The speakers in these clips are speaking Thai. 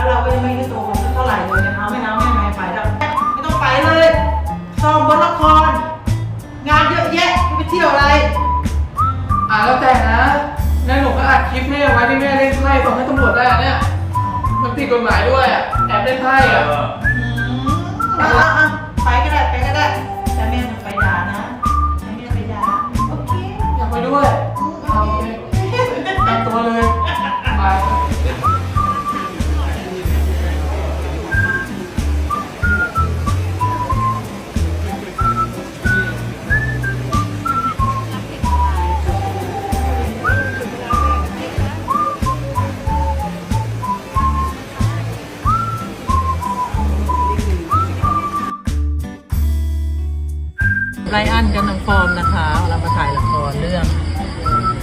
แล้วเราก็ไม่ได้โตกันเท่าไหร่เลยนะคะไม่เอาไม่ไมไปแล้วไม่ต้องไปเลยซ้อมบนละครงานเยอะแยะไม่ไปเที่ยวอะไร อ่าแล้วแต่นะนายหนูก็อัดคลิปแม่ไว้ที่แม่เล่นไพ่ส่งให้ตำรวจได้เนี่ย มันติดกฎหมายด้วยอะแอบเล่นไพ่อะ ไลอันกับน้องฟอร์มนะคะเรามาถ่ายละครเรื่อง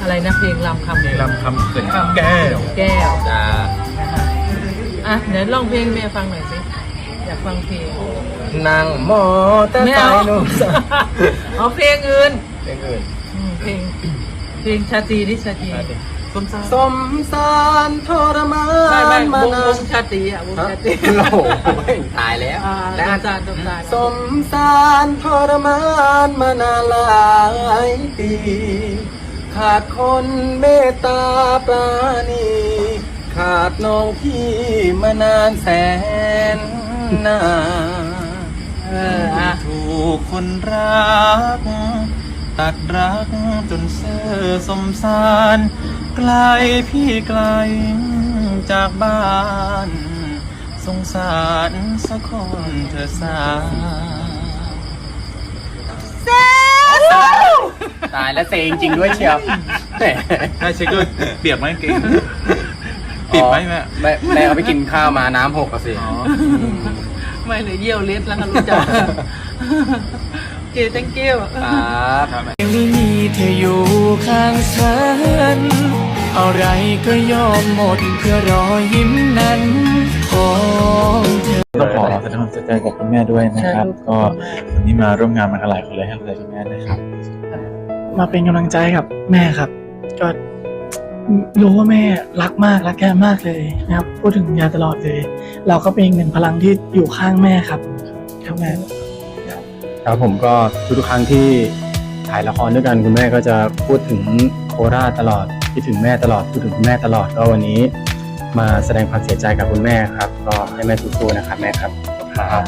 อะไรนะเพลงลำคำเพลงลำคำเขินคำแก้วแก้วจ้านะคะอะเดี๋ยวลองเพลงเมย์ฟังหน่อยสิอยากฟังเพลงนั่งมอแต่ไม่สาเอายนุ่มสาวเอาเพลงอื่นเพลงอื่นอืมเพลงเพลงชาตรีดิชาตรี สมสารสมสารทรมาไม่ไม่นวมางนาวงนชาตรีอะวงชาตรีโอ้โหตายแล้วอ่าและอาจารย์สมสารสมสารทรมานมานานหลายปี ขาดคนเมตตาปราณี ขาดน้องพี่มานานแสนนาน เอออะถูกคนรัก ตัดรักจนเสื่อสมสาร ไกลพี่ไกลจากบ้าน สงสารสักคนเธอสาตายแล้วเซงจริงด้วยเชียวแหมใช่เช็คด้วยเปียกไหมเก่งติดไหมแม่แม่แม่เอาไปกินข้าวมาน้ำหกอะสิอ๋อไม่เหลือเยี่ยวเล็ดแล้วค่ะรู้จักเก thank you ครับไม่มีเธออยู่ข้างฉัน อะไรก็ยอมหมดเพื่อรอยยิ้มนั้นของเธอ ต้องขอแสดงความเสียใจกับคุณแม่ด้วยนะครับใช่ก็วันนี้มาร่วมงานมากันหลายคนเลยให้กำลังใจคุณแม่นะครับ มาเป็นกำลังใจกับแม่ครับ ก็รู้ว่าแม่รักมากรักแกมากเลยนะครับ พูดถึงยาตลอดเลย เราก็เป็นอีกหนึ่งพลังที่อยู่ข้างแม่ครับครับแม่ครับผมก็ทุกๆครั้งที่ถ่ายละครด้วยกันคุณแม่ก็จะพูดถึงโคราชตลอด คิดถึงแม่ตลอดคิดถึงคุณแม่ตลอดก็วันนี้ มาแสดงความเสียใจกับคุณแม่ครับ ก็ให้แม่สู้ๆนะครับแม่ครับครับ